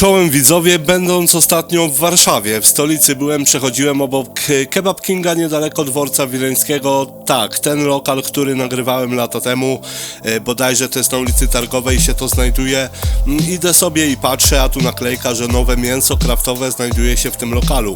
Czołem widzowie, będąc ostatnio w Warszawie, w stolicy byłem, przechodziłem obok Kebab Kinga niedaleko dworca wileńskiego. Tak, ten lokal, który nagrywałem lata temu, e, bodajże to jest na ulicy Targowej się to znajduje. Mm, Idę sobie i patrzę, a tu naklejka, że nowe mięso kraftowe znajduje się w tym lokalu.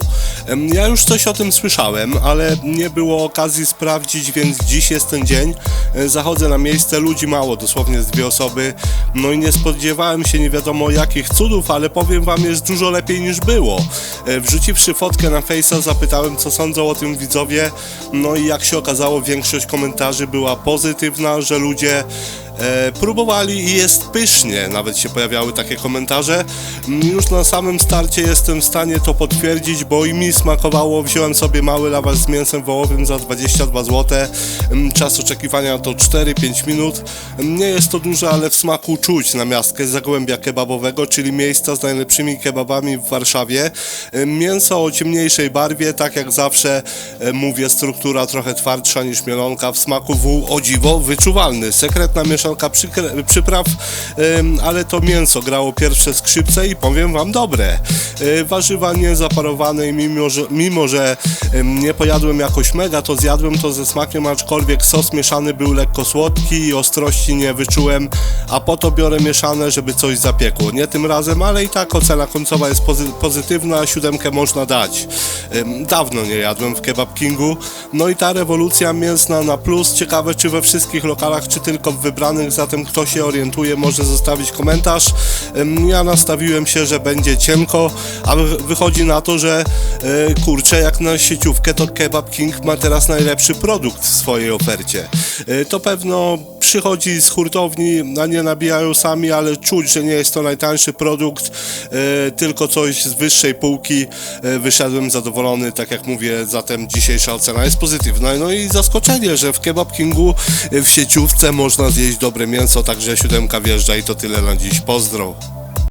Ja już coś o tym słyszałem, ale nie było okazji sprawdzić, więc dziś jest ten dzień. E, Zachodzę na miejsce, ludzi mało, dosłownie z dwie osoby. No i nie spodziewałem się nie wiadomo jakich cudów, ale powiem wam, jest dużo lepiej niż było. E, Wrzuciwszy fotkę na Face'a, zapytałem, co sądzą o tym widzowie. No i jak się okazało, większość komentarzy była pozytywna, że ludzie e, próbowali i jest pysznie. Nawet się pojawiały takie komentarze. Mm, Już na samym starcie jestem w stanie to potwierdzić, bo i mi smakowało. Wziąłem sobie mały lawasz z mięsem wołowym za 22 zł. Mm, Czas oczekiwania to 4-5 minut. Mm, Nie jest to dużo, ale w smaku czuć na miastkę Zagłębia Kebabowego, czyli miejsca z najlepszymi kebabami w Warszawie. E, Mięso o ciemniejszej barwie, tak jak zawsze e, mówię, struktura trochę twardsza niż mielonka. W smaku wół o dziwo wyczuwalny. Sekretna mieszanka przykre- przypraw, ale to mięso grało pierwsze skrzypce i powiem wam dobre. E, Warzywa nie zaparowane i mimo, że, mimo, że nie pojadłem jakoś mega, to zjadłem to ze smakiem, aczkolwiek sos mieszany był lekko słodki i ostrości nie wyczułem, a po to biorę mieszane, żeby coś zapiekło. Nie tym razem, ale i tak ocena końcowa jest pozy- pozytywna, siódemkę można dać. Dawno nie jadłem w Kebab Kingu, no i ta rewolucja mięsna na plus. Ciekawe, czy we wszystkich lokalach, czy tylko w wybranych, zatem kto się orientuje, może zostawić komentarz. Ja nastawiłem się, że będzie cienko, a wy- wychodzi na to, że e, kurczę, jak na sieciówkę, to Kebab King ma teraz najlepszy produkt w swojej ofercie. E, To pewno przychodzi z hurtowni, a nie nabijają sami, ale czuć, że nie jest to najtańszy produkt, e, tylko coś z wyższej półki. E, Wyszedłem zadowolony, tak jak mówię, zatem dzisiejsza ocena jest pozytywna. No i zaskoczenie, że w Kebab Kingu w sieciówce można zjeść dobre mięso, także siódemka wjeżdża i to tyle na dziś. Pozdro.